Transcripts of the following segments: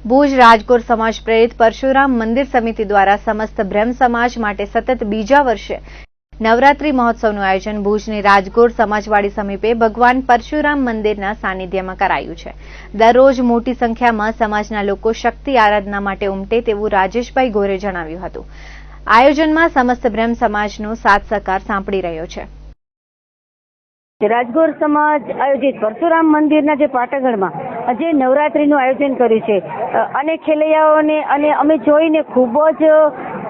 ભુજ રાજગોર સમાજ પ્રેરિત પરશુરામ મંદિર સમિતિ દ્વારા સમસ્ત બ્રહ્મ સમાજ માટે સતત બીજા વર્ષે નવરાત્રી મહોત્સવનું આયોજન ભુજની રાજગોર સમાજવાડી સમીપે ભગવાન પરશુરામ મંદિરના સાનિધ્યમાં કરાયું છે. દરરોજ મોટી સંખ્યામાં સમાજના લોકો શક્તિ આરાધના માટે ઉમટે તેવું રાજેશભાઈ ગોરે જણાવ્યું હતું. આયોજનમાં સમસ્ત બ્રહ્મ સમાજનો સાથ સહકાર સાંપડી રહ્યો છે. રાજગોર સમાજ આયોજિત પરશુરામ મંદિરના જે પાટાગઢમાં જે નવરાત્રીનું આયોજન કર્યું છે. અને ખેલૈયાઓને અને અમે જોઈને ખૂબ જ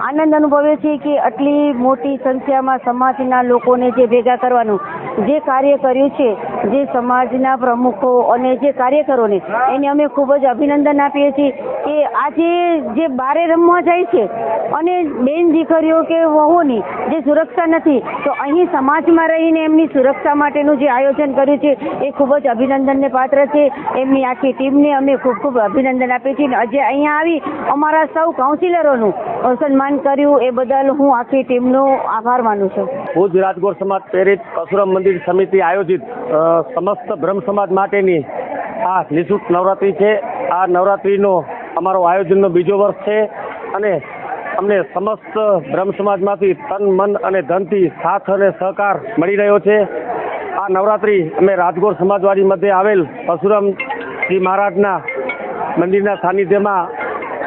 આનંદ અનુભવ્યો છે કે આટલી મોટી સંખ્યામાં સમાજના લોકોને જે ભેગા કરવાનું, જે કાર્ય કર્યું છે, જે સમાજના પ્રમુખો અને જે કાર્યકરોને, એને અમે ખૂબ જ અભિનંદન આપીએ છીએ કે આજે જે બારે રમવા જાય છે અને બેન દીકરીઓ કે વહુની જે સુરક્ષા નથી, તો અહીં સમાજમાં રહીને એમની સુરક્ષા માટેનું જે આયોજન કર્યું છે, એ ખૂબ જ અભિનંદનને પાત્ર છે. એમની આખી ટીમને અમે ખૂબ ખૂબ અભિનંદન આપીએ છીએ. આજે અહીંયા આવી અમારા સૌ કાઉન્સિલરોનું સન્માન કર્યું, એ બદલ હું આખી ટીમનો આભાર માનું છું. ભુજ રાજગોર સમાજ પ્રેરિત પરશુરામ મંદિર સમિતિ આયોજિત સમસ્ત બ્રહ્મ સમાજ માટેની આ નિઃશુલ્ક નવરાત્રી છે. આ નવરાત્રીનો અમારો આયોજનનો બીજો વર્ષ છે. અને અમને સમસ્ત બ્રહ્મ સમાજમાંથી તન મન અને ધનથી સાથ અને સહકાર મળી રહ્યો છે. આ નવરાત્રી અમે રાજગોર સમાજવાડી મધ્યે આવેલ પરશુરામજી મહારાજના મંદિરના સાનિધ્યમાં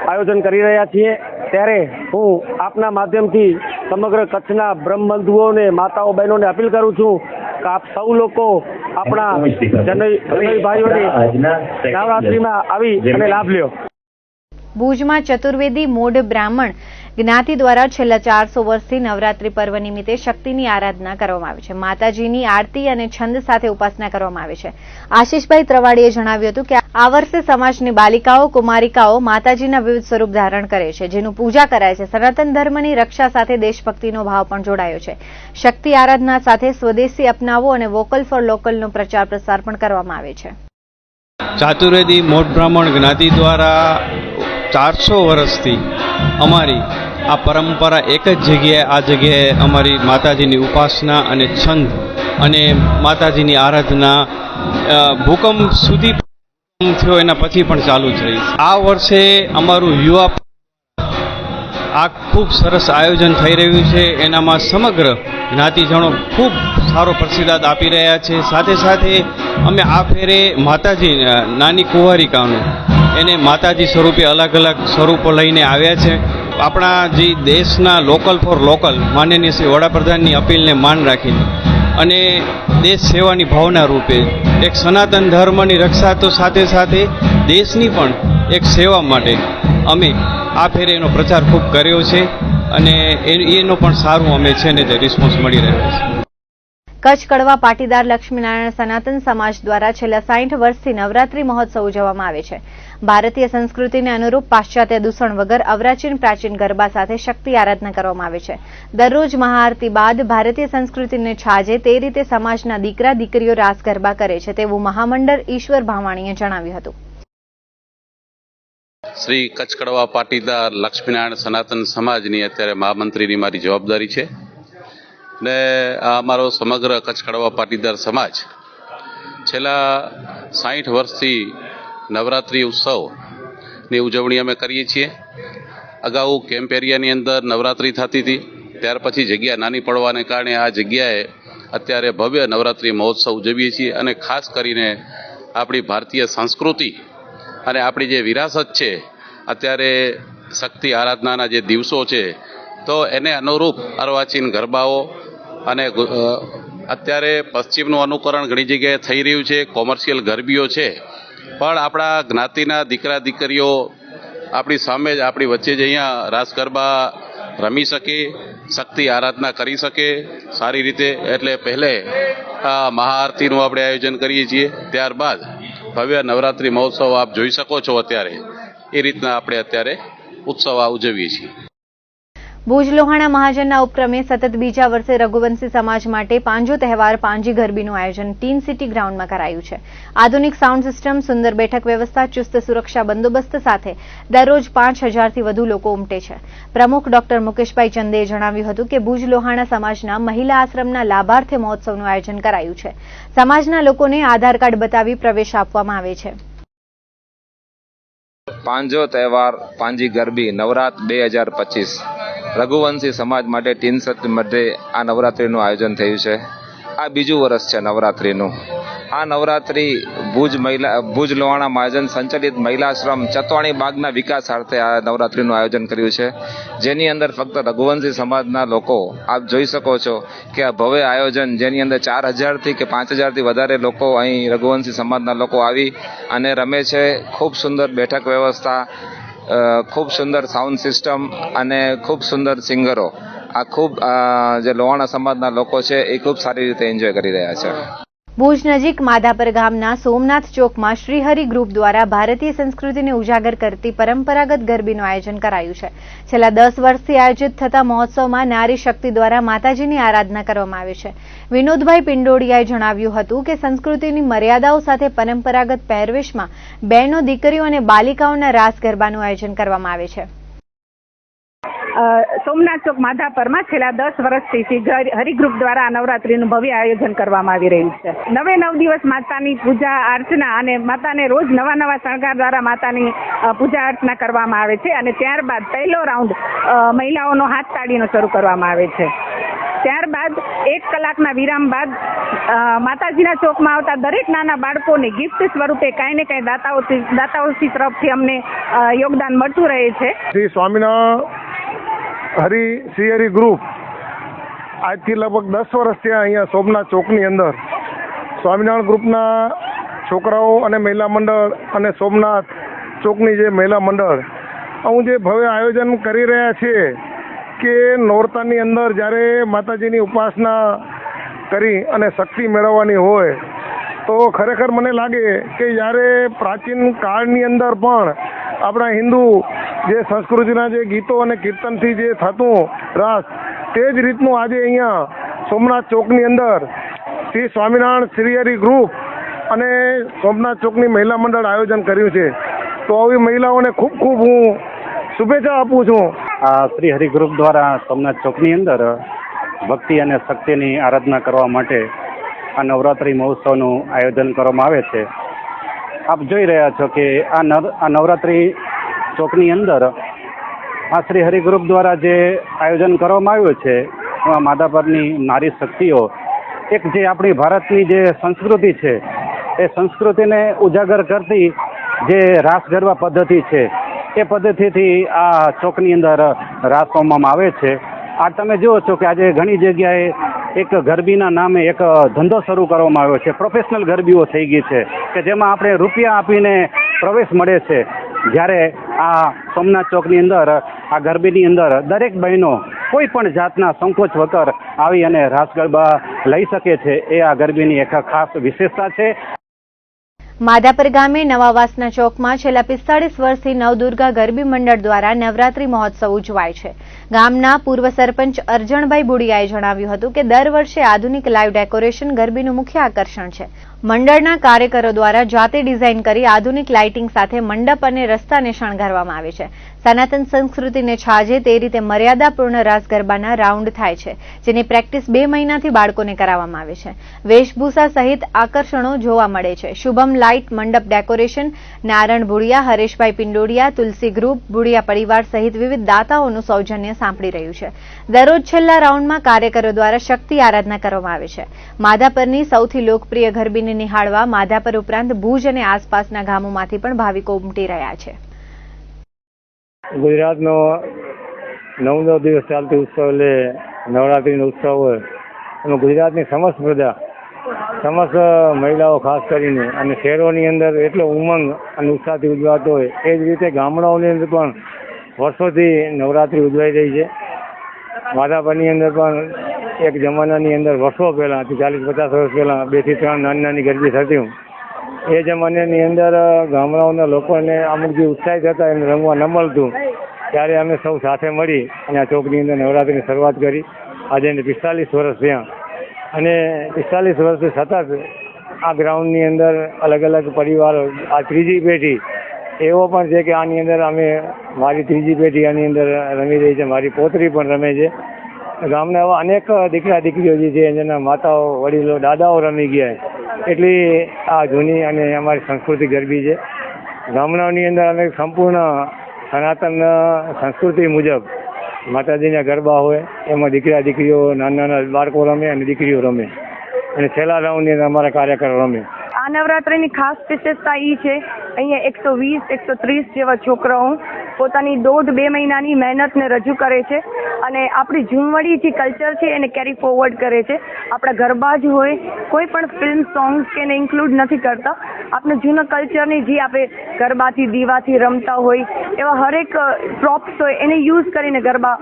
આયોજન કરી રહ્યા છીએ. ત્યારે હું આપના માધ્યમથી સમગ્ર કચ્છના બ્રહ્મબંધુઓને માતાઓ બહેનોને અપીલ કરું છું કે આપ સૌ લોકો આપણા જનોઈ ભાઈઓની નવરાત્રીમાં આવી અને લાભ લ્યો. ભુજમાં ચતુર્વેદી મોઢ બ્રાહ્મણ જ્ઞાતિ દ્વારા છેલ્લા ચારસો વર્ષથી નવરાત્રી પર્વ નિમિત્તે શક્તિની આરાધના કરવામાં આવે છે. માતાજીની આરતી અને છંદ સાથે ઉપાસના કરવામાં આવે છે. આશીષભાઈ ત્રવાડીએ જણાવ્યું હતું કે આ વર્ષે સમાજની બાલિકાઓ, કુમારિકાઓ માતાજીના વિવિધ સ્વરૂપ ધારણ કરે છે, જેનું પૂજા કરાય છે. સનાતન ધર્મની રક્ષા સાથે દેશભક્તિનો ભાવ પણ જોડાયો છે. શક્તિ આરાધના સાથે સ્વદેશી અપનાવો અને વોકલ ફોર લોકલનો પ્રચાર પ્રસાર પણ કરવામાં આવે છે. ચાતુર્વેદી મોટ બ્રાહ્મણ જ્ઞાતિ દ્વારા ચારસો વર્ષથી અમારી આ પરંપરા એક જ જગ્યાએ, આ જગ્યાએ અમારી માતાજીની ઉપાસના અને છંદ અને માતાજીની આરાધના ભૂકંપ સુધી થયો, એના પછી પણ ચાલુ જ રહી. આ વર્ષે અમારું યુવા આ ખૂબ સરસ આયોજન થઈ રહ્યું છે. એનામાં સમગ્ર જ્ઞાતિજનો ખૂબ સારો પ્રતિસાદ આપી રહ્યા છે. સાથે સાથે અમે આ ફેરે માતાજી નાની કુંવારિકાનું એને માતાજી સ્વરૂપે અલગ અલગ સ્વરૂપો લઈને આવ્યા છે. આપણા જે દેશના લોકલ ફોર લોકલ માનનીય શ્રી વડાપ્રધાનની અપીલને માન રાખીને અને દેશ સેવાની ભાવના રૂપે એક સનાતન ધર્મની રક્ષા તો સાથે સાથે દેશની પણ એક સેવા માટે અમે આ ફેરે એનો પ્રચાર ખૂબ કર્યો છે અને એનો પણ સારું અમે છે ને તે રિસ્પોન્સ મળી રહ્યો છે. કચ્છ કડવા પાટીદાર લક્ષ્મીનારાયણ સનાતન સમાજ દ્વારા છેલ્લા સાઠ વર્ષથી નવરાત્રી મહોત્સવ ઉજવવામાં આવે છે. ભારતીય સંસ્કૃતિને અનુરૂપ પાશ્ચાત્ય દૂષણ વગર અવરાચીન પ્રાચીન ગરબા સાથે શક્તિ આરાધના કરવામાં આવે છે. દરરોજ મહાઆરતી બાદ ભારતીય સંસ્કૃતિને છાજે તે રીતે સમાજના દીકરા દીકરીઓ રાસ ગરબા કરે છે તેવું મહામંડળ ઈશ્વર ભાવાણીએ જણાવ્યું હતું. શ્રી કચ્છ પાટીદાર લક્ષ્મીનારાયણ સનાતન સમાજની અત્યારે મહામંત્રીની મારી જવાબદારી છે. ને આ અમારો સમગ્ર કચ્છ પાટીદાર સમાજ છેલ્લા સાઠ વર્ષથી નવરાત્રિ ઉત્સવની ઉજવણી અમે કરીએ છીએ. અગાઉ કેમ્પ એરિયાની અંદર નવરાત્રિ થતી હતી. ત્યાર પછી જગ્યા નાની પડવાને કારણે આ જગ્યાએ અત્યારે ભવ્ય નવરાત્રિ મહોત્સવ ઉજવીએ છીએ અને ખાસ કરીને આપણી ભારતીય સંસ્કૃતિ અને આપણી જે વિરાસત છે, અત્યારે શક્તિ આરાધનાના જે દિવસો છે, તો એને અનુરૂપ અર્વાચીન ગરબાઓ અને અત્યારે પશ્ચિમનું અનુકરણ ઘણી જગ્યાએ થઈ રહ્યું છે. કોમર્શિયલ ગરબીઓ છે. પણ આપણા જ્ઞાતિના દીકરા, દીકરીઓ આપણી સામે જ આપણી વચ્ચે જ અહીંયા રાસ ગરબા રમી શકે, શક્તિ આરાધના કરી શકે, સારી રીતે. એટલે પહેલે મહાઆરતીનું આપણે આયોજન કરીએ છીએ. ત્યારબાદ ભવ્ય નવરાત્રિ મહોત્સવ આપ જોઈ શકો છો અત્યારે. એ રીતના આપણે અત્યારે ઉત્સવ ઉજવીએ છીએ. ભુજ લોહાણા મહાજનના ઉપક્રમે સતત બીજા વર્ષે રઘુવંશી સમાજ માટે પાંજો તહેવાર પાંજી ગરબીનું આયોજન ટીન સિટી ગ્રાઉન્ડમાં કરાયું છે. આધુનિક સાઉન્ડ સિસ્ટમ, સુંદર બેઠક વ્યવસ્થા, ચુસ્ત સુરક્ષા બંદોબસ્ત સાથે દરરોજ પાંચ હજારથી વધુ લોકો ઉમટે છે. પ્રમુખ ડોક્ટર મુકેશભાઈ ચંદેએ જણાવ્યું હતું કે ભુજ લોહાણા સમાજના મહિલા આશ્રમના લાભાર્થી મહોત્સવનું આયોજન કરાયું છે. સમાજના લોકોને આધાર કાર્ડ બતાવી પ્રવેશ આપવામાં આવે છે. પાંજો તહેવાર, પાંજી ગરબી, નવરાત બે હજાર પચીસ. રઘુવંશી સમાજ માટે ટીન સત આ નવરાત્રિનું આયોજન થયું છે. આ બીજું વર્ષ છે નવરાત્રિનું. આ નવરાત્રિ ભુજ મહિલા, ભુજ લોહાણા મહાજન સંચાલિત મહિલાશ્રમ ચતવાણી બાગના વિકાસ અર્થે આ નવરાત્રિનું આયોજન કર્યું છે. જેની અંદર ફક્ત રઘુવંશી સમાજના લોકો, આપ જોઈ શકો છો કે આ ભવ્ય આયોજન જેની અંદર ચાર હજારથી કે પાંચ હજારથી વધારે લોકો અહીં રઘુવંશી સમાજના લોકો આવી અને રમે છે. ખૂબ સુંદર બેઠક વ્યવસ્થા ખૂબ સુંદર સાઉન્ડ સિસ્ટમ અને ખૂબ સુંદર સિંગરો. આ ખૂબ જે લોહાણા સમાજના લોકો છે એ ખૂબ સારી રીતે એન્જોય કરી રહ્યા છે. ભુજ નજીક માધાપર ગામના સોમનાથ ચોકમાં શ્રીહરિ ગ્રુપ દ્વારા ભારતીય સંસ્કૃતિને ઉજાગર કરતી પરંપરાગત ગરબીનું આયોજન કરાયું છે. છેલ્લા દસ વર્ષથી આયોજિત થતા મહોત્સવમાં નારી શક્તિ દ્વારા માતાજીની આરાધના કરવામાં આવે છે. વિનોદભાઈ પિંડોડિયાએ જણાવ્યું હતું કે સંસ્કૃતિની મર્યાદાઓ સાથે પરંપરાગત પહેરવેશમાં બહેનો, દીકરીઓ અને બાલિકાઓના રાસ ગરબાનું આયોજન કરવામાં આવે છે. સોમનાથ ચોક માધાપરમાં છેલ્લા દસ વર્ષથી હરિગ્રુપ દ્વારા નવરાત્રીનું ભવ્ય આયોજન કરવામાં આવી રહ્યું છે. નવે નવ દિવસ માતાની પૂજા અર્ચના અને માતાને રોજ નવા નવા શણગાર દ્વારા માતાની પૂજા અર્ચના કરવામાં આવે છે અને ત્યારબાદ પહેલો રાઉન્ડ મહિલાઓનો હાથ તાળીનો શરૂ કરવામાં આવે છે. ત્યારબાદ એક કલાકના વિરામ બાદ માતાજીના ચોકમાં આવતા દરેક નાના બાળકોને ગિફ્ટ સ્વરૂપે કાંઈ ને કાંઈ દાતાઓથી દાતાઓથી તરફથી અમને યોગદાન મળતું રહે છે. શ્રી સ્વામિનારાયણ હરિ સિયરી ગ્રુપ. આજથી લગભગ દસ વર્ષથી અહીંયા સોમનાથ ચોકની અંદર. સ્વામિનારાયણ ગ્રુપના છોકરાઓ અને મહિલા મંડળ અને સોમનાથ ચોકની જે મહિલા મંડળ હું જે ભવ્ય આયોજન કરી રહ્યા છીએ કે નોરતાની અંદર જ્યારે માતાજીની ઉપાસના કરી અને શક્તિ મેળવવાની હોય, તો ખરેખર મને લાગે કે જ્યારે પ્રાચીન કાળની અંદર પણ આપણા હિન્દુ જે સંસ્કૃતિના જે ગીતો અને કીર્તનથી જે થતું રાસ, તે જ રીતનું આજે અહીંયા સોમનાથ ચોકની અંદર શ્રી સ્વામિનારાયણ શ્રીહરિ ગ્રુપ અને સોમનાથ ચોકની મહિલા મંડળ આયોજન કર્યું છે. તો આવી મહિલાઓને ખૂબ ખૂબ હું શુભેચ્છા આપું છું. આ શ્રી હરિ ગ્રુપ દ્વારા સોમનાથ ચોકની અંદર ભક્તિ અને શક્તિની આરાધના કરવા માટે આ નવરાત્રિ મહોત્સવનું આયોજન કરવામાં આવે છે. આપ જોઈ રહ્યા છો કે આ નવ, આ નવરાત્રિ ચોકની અંદર આ શ્રી હરિ દ્વારા જે આયોજન કરવામાં આવ્યું છે, એમાં માધાપરની નારી શક્તિઓ, એક જે આપણી ભારતની જે સંસ્કૃતિ છે, એ સંસ્કૃતિને ઉજાગર કરતી જે રાસ ગરબા પદ્ધતિ છે, એ પદ્ધતિથી આ ચોકની અંદર રાસ રમવામાં આવે છે. આ તમે જુઓ છો કે આજે ઘણી જગ્યાએ એક ગરબીના નામે એક ધંધો શરૂ કરવામાં આવ્યો છે. પ્રોફેશનલ ગરબીઓ થઈ ગઈ છે, કે જેમાં આપણે રૂપિયા આપીને પ્રવેશ મળે છે. જ્યારે આ સોમનાથ ચોકની અંદર, આ ગરબીની અંદર દરેક બહેનો કોઈ પણ જાતના સંકોચ વગર આવી અને રાસ ગરબા લઈ શકે છે, એ આ ગરબીની એક ખાસ વિશેષતા છે. માધાપર ગામે નવાવાસના ચોકમાં છેલ્લા પિસ્તાળીસ વર્ષથી નવદુર્ગા ગરબી મંડળ દ્વારા નવરાત્રી મહોત્સવ ઉજવાય છે. ગામના પૂર્વ સરપંચ અરજણભાઈ બુડિયાએ જણાવ્યું હતું કે દર વર્ષે આધુનિક લાઇવ ડેકોરેશન ગરબીનું મુખ્ય આકર્ષણ છે. મંડળના કાર્યકરો દ્વારા જાતે ડિઝાઇન કરી આધુનિક લાઇટિંગ સાથે મંડપ અને રસ્તાને શણગારવામાં આવે છે. સનાતન સંસ્કૃતિને છાજે તે રીતે મર્યાદાપૂર્ણ રાસ ગરબાના રાઉન્ડ થાય છે, જેની પ્રેક્ટિસ બે મહિનાથી બાળકોને કરાવવામાં આવે છે. વેશભૂષા સહિત આકર્ષણો જોવા મળે છે. શુભમ લાઇટ મંડપ ડેકોરેશન, નારણ ભુડિયા હરેશભાઈ પિંડોડિયા, તુલસી ગ્રુપ ભુડિયા પરિવાર સહિત વિવિધ દાતાઓનું સૌજન્ય સાંપડી રહ્યું છે. દરરોજ છેલ્લા રાઉન્ડમાં કાર્યકરો દ્વારા શક્તિ આરાધના કરવામાં આવે છે. માધાપરની સૌથી લોકપ્રિય ગરબીને નિહાળવા માધાપર ઉપરાંત ભુજ અને આસપાસના ગામોમાંથી પણ ભાવિકો ઉમટી રહ્યા છે. ગુજરાતનો નવ નવ દિવસ ચાલતો ઉત્સવ એટલે નવરાત્રીનો ઉત્સવ હોય. એમાં ગુજરાતની સમસ્ત પ્રજા, સમસ્ત મહિલાઓ ખાસ કરીને અને શહેરોની અંદર એટલો ઉમંગ અને ઉત્સાહથી ઉજવાતો હોય. એ જ રીતે ગામડાઓની અંદર પણ વર્ષોથી નવરાત્રી ઉજવાઈ રહી છે. માધાપરની અંદર પણ એક જમાનાની અંદર વર્ષો પહેલાં ચાલીસ પચાસ વર્ષ પહેલાં બેથી ત્રણ નાની નાની ગરબી થતી એ જમાનાની અંદર ગામડાઓના લોકોને અમુક જે ઉત્સાહિત હતા, એમને રમવા ન મળતું. ત્યારે અમે સૌ સાથે મળી અને આ ચોકની અંદર નવરાત્રિની શરૂઆત કરી. આજે એને પિસ્તાલીસ વર્ષ થયા. અને પિસ્તાલીસ વર્ષથી સતત આ ગ્રાઉન્ડની અંદર અલગ અલગ પરિવારો, આ ત્રીજી પેઢી, એવો પણ છે કે આની અંદર અમે, મારી ત્રીજી પેઢી આની અંદર રમી રહી છે, મારી પોતરી પણ રમે છે. ગામના એવા અનેક દીકરા દીકરીઓ જે છે જેના માતાઓ, વડીલો, દાદાઓ રમી ગયા એટલી આ જૂની અને અમારી સંસ્કૃતિ ગરબી છે. ગામડાઓની અંદર અમે સંપૂર્ણ સનાતન સંસ્કૃતિ મુજબ માતાજીના ગરબા હોય, એમાં દીકરા દીકરીઓ, નાના નાના બાળકો રમે અને દીકરીઓ રમે. અને છેલ્લા રાઉન્ડની અંદર અમારા કાર્યકરો રમે. આ નવરાત્રિની ખાસ વિશેષતા એ છે, અહીંયા એકસો વીસ, એકસો ત્રીસ જેવા છોકરાઓ પોતાની દોઢ બે મહિનાની મહેનતને રજૂ કરે છે. અને આપણી ઝૂમવડી જે કલ્ચર છે એને કેરી ફોરવર્ડ કરે છે. આપણા ગરબા જ હોય, કોઈ પણ ફિલ્મ સોંગ્સ કે એને ઇન્ક્લુડ નથી કરતા. આપણે જૂના કલ્ચરની જે આપણે ગરબાથી, દીવાથી રમતા હોય, એવા હરેક પ્રોપ્સ હોય, એને યુઝ કરીને ગરબા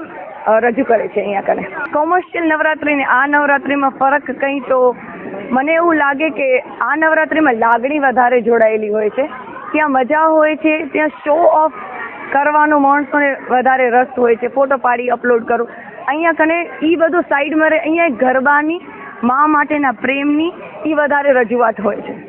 રજૂ કરે છે અહીંયા કને. કોમર્શિયલ નવરાત્રિને, આ નવરાત્રિમાં ફરક કંઈ તો મને એવું લાગે કે આ નવરાત્રિમાં લાગણી વધારે જોડાયેલી હોય છે. ત્યાં મજા હોય છે, ત્યાં શો ઓફ કરવાનો માણસોને વધારે રસ હોય છે ફોટો પાડી અપલોડ કરું. અહીંયા કને એ બધું સાઈડમાં રહે, અહીંયા ગરબાની મા માટેના પ્રેમની એ વધારે રજૂઆત હોય છે.